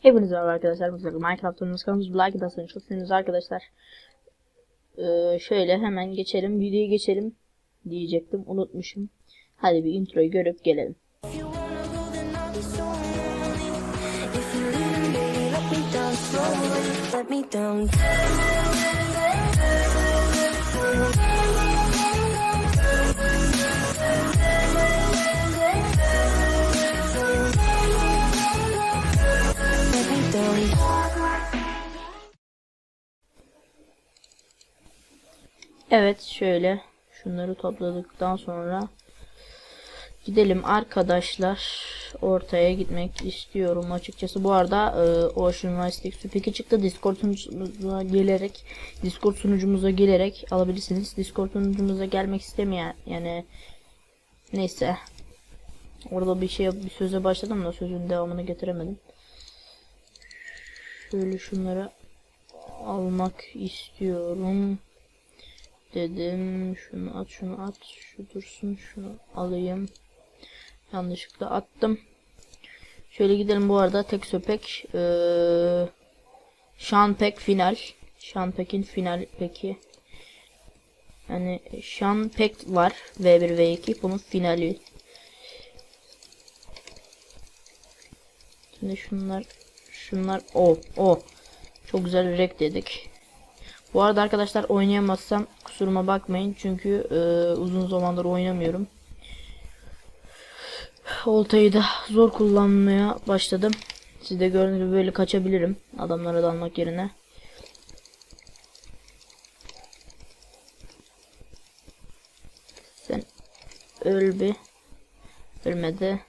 Hepinize merhaba arkadaşlar. Bugün Minecraft oynuyoruz. Kanalımız like ederseniz çok seviniriz arkadaşlar. Ee, şöyle hemen geçelim. Videoyu geçelim diyecektim. Unutmuşum. Hadi bir introyu görüp gelelim. Wanna Evet şöyle şunları topladıktan sonra gidelim arkadaşlar. Ortaya gitmek istiyorum açıkçası. Bu arada e, Ocean Majestic Süpeki çıktı. Discord sunucumuza gelerek Discord sunucumuza gelerek alabilirsiniz. Discord sunucumuza gelmek istemeyen yani neyse Orada bir şey bir söze başladım da sözün devamını getiremedim. Şöyle şunları almak istiyorum dedim. Şunu at, şunu at, şu dursun, şunu alayım. Yanlışlıkla attım. Şöyle gidelim bu arada tek söpek. Ee, Şanpek final. Şanpek'in final peki. Yani Şanpek var. V1 V2 bunun finali. Şimdi şunlar şunlar o o çok güzel rek dedik. Bu arada arkadaşlar oynayamazsam kusuruma bakmayın çünkü e, uzun zamandır oynamıyorum. Oltayı da zor kullanmaya başladım. Siz de gördüğünüz gibi böyle kaçabilirim adamlara dalmak yerine. Sen öl bir. Ölmedi.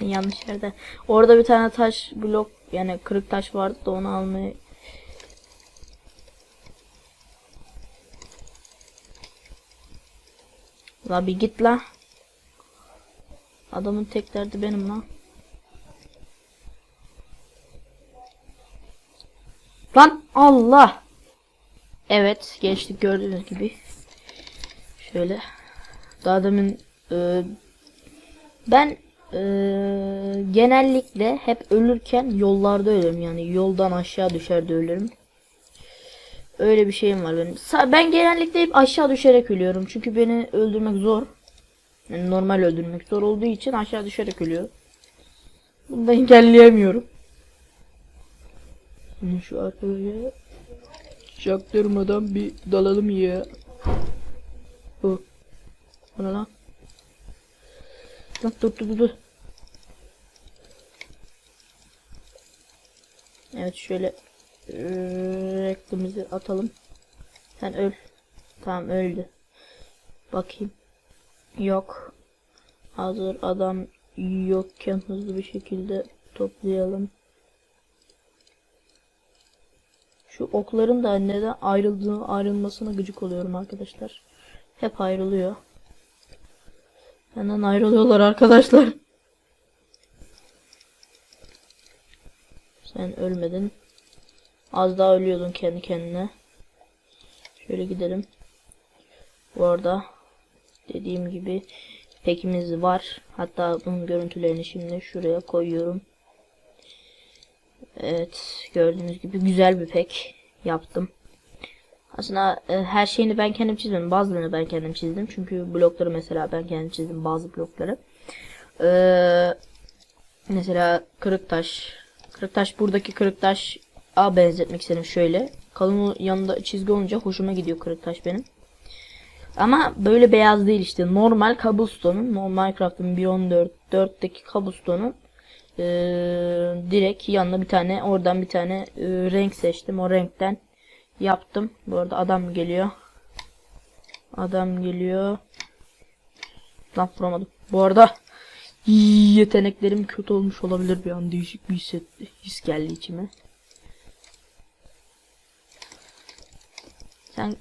Ben yanlış yerde. Orada bir tane taş blok yani kırık taş vardı da onu almayı La bir git la. Adamın tek derdi benim lan. Lan Allah. Evet geçtik gördüğünüz gibi. Şöyle. Daha demin e, ben e, genellikle hep ölürken yollarda ölürüm yani yoldan aşağı düşer de ölürüm. Öyle bir şeyim var benim. Ben genellikle hep aşağı düşerek ölüyorum çünkü beni öldürmek zor. Yani normal öldürmek zor olduğu için aşağı düşerek ölüyor. Bunu da engelleyemiyorum. Şu arkaya çaktırmadan bir dalalım ya. Bu. Bu lan? Dur dur dur, dur. Evet şöyle eee, reklamımızı atalım. Sen öl. Tamam öldü. Bakayım. Yok. Hazır adam yokken hızlı bir şekilde toplayalım. Şu okların da neden ayrıldığını ayrılmasına gıcık oluyorum arkadaşlar. Hep ayrılıyor. Benden ayrılıyorlar arkadaşlar. Sen ölmedin. Az daha ölüyordun kendi kendine. Şöyle gidelim. Bu arada dediğim gibi pekimiz var. Hatta bunun görüntülerini şimdi şuraya koyuyorum. Evet gördüğünüz gibi güzel bir pek yaptım. Aslında e, her şeyini ben kendim çizmedim. Bazılarını ben kendim çizdim. Çünkü blokları mesela ben kendim çizdim bazı blokları. Ee, mesela kırık taş. Kırık taş buradaki kırık taş A benzetmek istedim şöyle. Kalın yanında çizgi olunca hoşuma gidiyor kırık taş benim. Ama böyle beyaz değil işte. Normal cobblestone'un, normal Minecraft'ın 1.14 4'teki cobblestone'un ee, direkt yanına bir tane oradan bir tane e, renk seçtim. O renkten yaptım. Bu arada adam geliyor. Adam geliyor. Lan vuramadım. Bu arada yeteneklerim kötü olmuş olabilir bir an. Değişik bir his, his geldi içime. Sen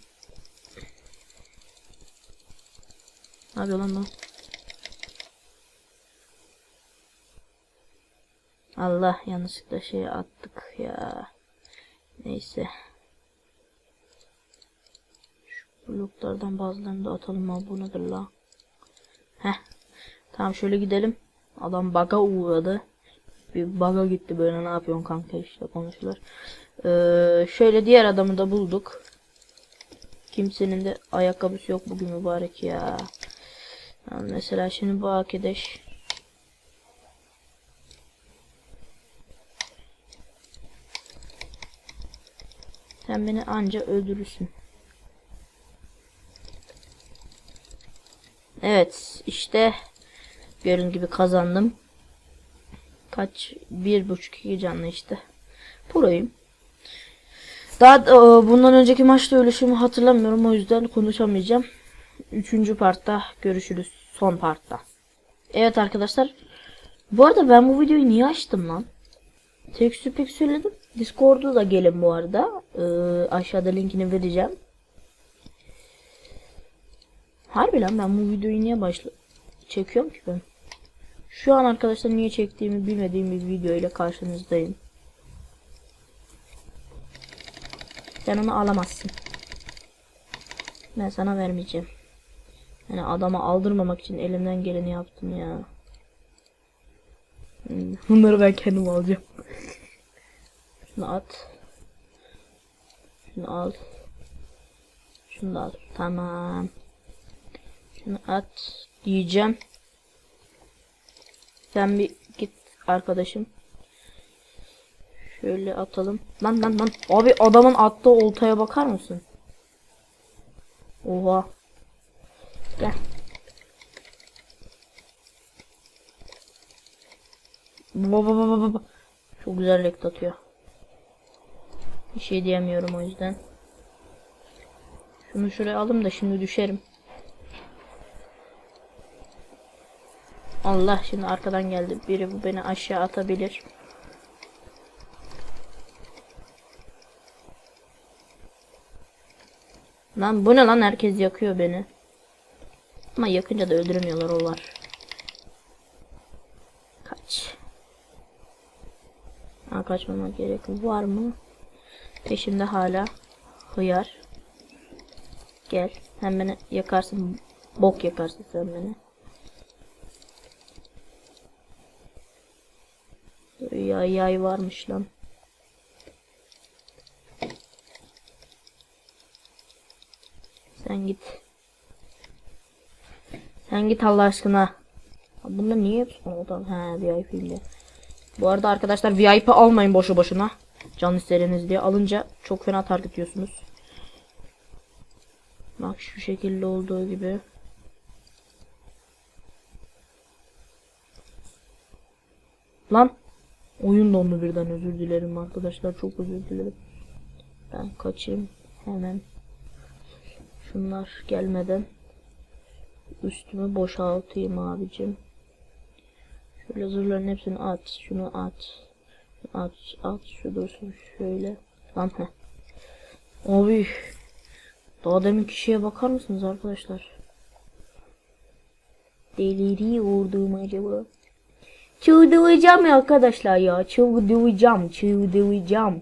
Ne yapıyor lan bu? Allah yanlışlıkla şey attık ya. Neyse. Bloklardan bazılarını da atalım abi bu nedir la? Heh. Tamam şöyle gidelim. Adam baga uğradı. Bir baga gitti böyle ne yapıyorsun kanka işte konuşular. Ee, şöyle diğer adamı da bulduk. Kimsenin de ayakkabısı yok bugün mübarek ya. Yani mesela şimdi bu arkadaş Sen beni anca öldürürsün. Evet işte gördüğün gibi kazandım. Kaç bir buçuk iki canlı işte. Proyum. Daha e, bundan önceki maçta ölüşümü hatırlamıyorum o yüzden konuşamayacağım. Üçüncü partta görüşürüz. Son partta. Evet arkadaşlar. Bu arada ben bu videoyu niye açtım lan? Tek süpek söyledim. Discord'u da gelin bu arada. Ee, aşağıda linkini vereceğim. Harbi lan ben bu videoyu niye başla çekiyorum ki ben? Şu an arkadaşlar niye çektiğimi bilmediğim bir video ile karşınızdayım. Sen onu alamazsın. Ben sana vermeyeceğim. Yani adama aldırmamak için elimden geleni yaptım ya. Bunları ben kendim alacağım. Şunu at. Şunu al. Şunu da al. Tamam. Şunu at diyeceğim. Sen bir git arkadaşım. Şöyle atalım. Lan lan lan. Abi adamın attığı oltaya bakar mısın? Oha. Gel. Baba baba baba. Çok güzel rekt atıyor. Bir şey diyemiyorum o yüzden. Şunu şuraya alım da şimdi düşerim. Allah şimdi arkadan geldi. Biri bu beni aşağı atabilir. Lan bu ne lan herkes yakıyor beni. Ama yakınca da öldüremiyorlar o. Kaç. Ha, kaçmamak gerek var mı? Peşimde hala hıyar. Gel. Sen beni yakarsın. Bok yakarsın sen beni. Yay yay varmış lan. Sen git. Sen git Allah aşkına. Bunda niye hepsi oradan? He VIP'li. Bu arada arkadaşlar VIP almayın boşu boşuna. Can isteriniz diye alınca çok fena target yiyorsunuz. Bak şu şekilde olduğu gibi. Lan. Oyun dondu birden özür dilerim arkadaşlar çok özür dilerim. Ben kaçayım hemen. Şunlar gelmeden üstümü boşaltayım abicim. Şöyle zırhların hepsini at. Şunu at. At at şu dursun şöyle. Lan he. Abi. Daha demin kişiye bakar mısınız arkadaşlar? Deliriyorum acaba. Çıldıracağım ya arkadaşlar ya. Çıldıracağım. Çıldıracağım.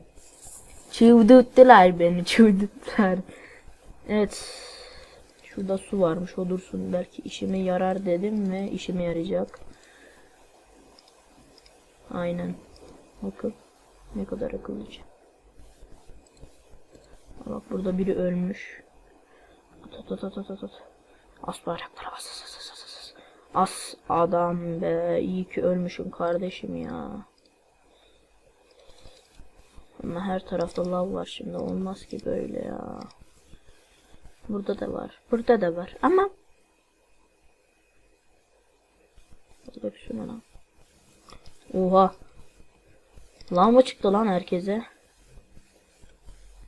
Çıldırttılar beni. Çıldırttılar. Evet. Şurada su varmış. O dursun. Belki işime yarar dedim ve işime yarayacak. Aynen. Bakın. Ne kadar akıllıca. Bak burada biri ölmüş. At at at at at at. As bayraklara bas. As, as, as, adam be. İyi ki ölmüşüm kardeşim ya. Ama her tarafta lav var şimdi. Olmaz ki böyle ya. Burada da var. Burada da var. Ama Burada bir şey? Oha. Lamba çıktı lan herkese.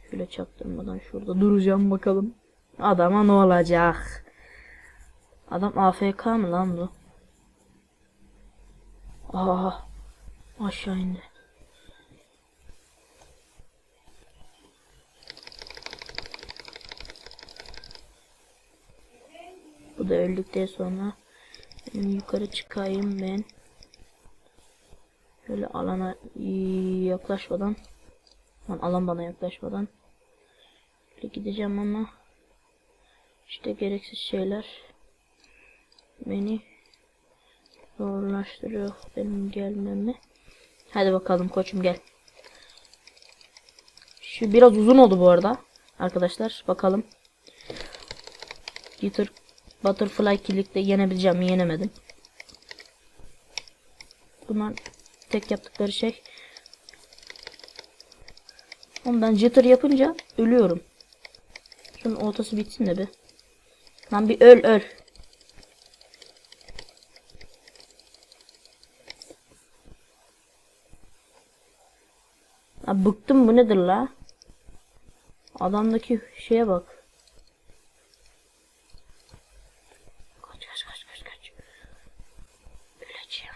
Şöyle çaktırmadan şurada duracağım bakalım. Adama ne olacak? Adam AFK mı lan bu? Aa, aşağı indi. Bu da öldükten sonra yukarı çıkayım ben. Şöyle alana yaklaşmadan. Lan alan bana yaklaşmadan. Şöyle gideceğim ama. işte gereksiz şeyler. Beni zorlaştırıyor benim gelmemi. Hadi bakalım koçum gel. Şu biraz uzun oldu bu arada. Arkadaşlar bakalım. Jitter Butterfly Killik'te yenebileceğim mi? Yenemedim. Bunlar tek yaptıkları şey. Ama ben jitter yapınca ölüyorum. Şunun ortası bitsin de bir. Lan bir öl öl. Ya bıktım bu nedir la? Adamdaki şeye bak. Kaç kaç kaç kaç kaç. Öleceğim.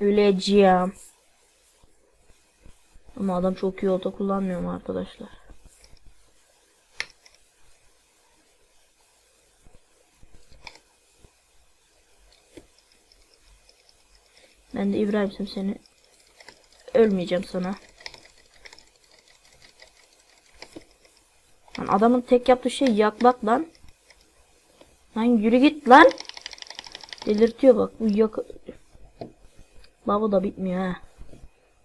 Öleceğim. Ama adam çok iyi olta kullanmıyor mu arkadaşlar? Ben de İbrahim'sim seni. Ölmeyeceğim sana. Lan adamın tek yaptığı şey yakmak lan. Lan yürü git lan. Delirtiyor bak. Bu yak... Lava da bitmiyor ha.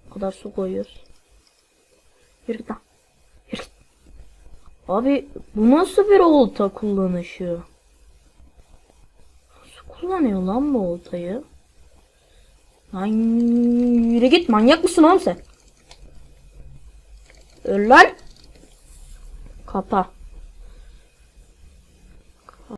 O kadar su koyuyoruz. Yürü git lan. Yürü git. Abi bu nasıl bir olta kullanışı? Nasıl kullanıyor lan bu oltayı? Lan yürü git manyak mısın oğlum sen? Öl lan. Kapa.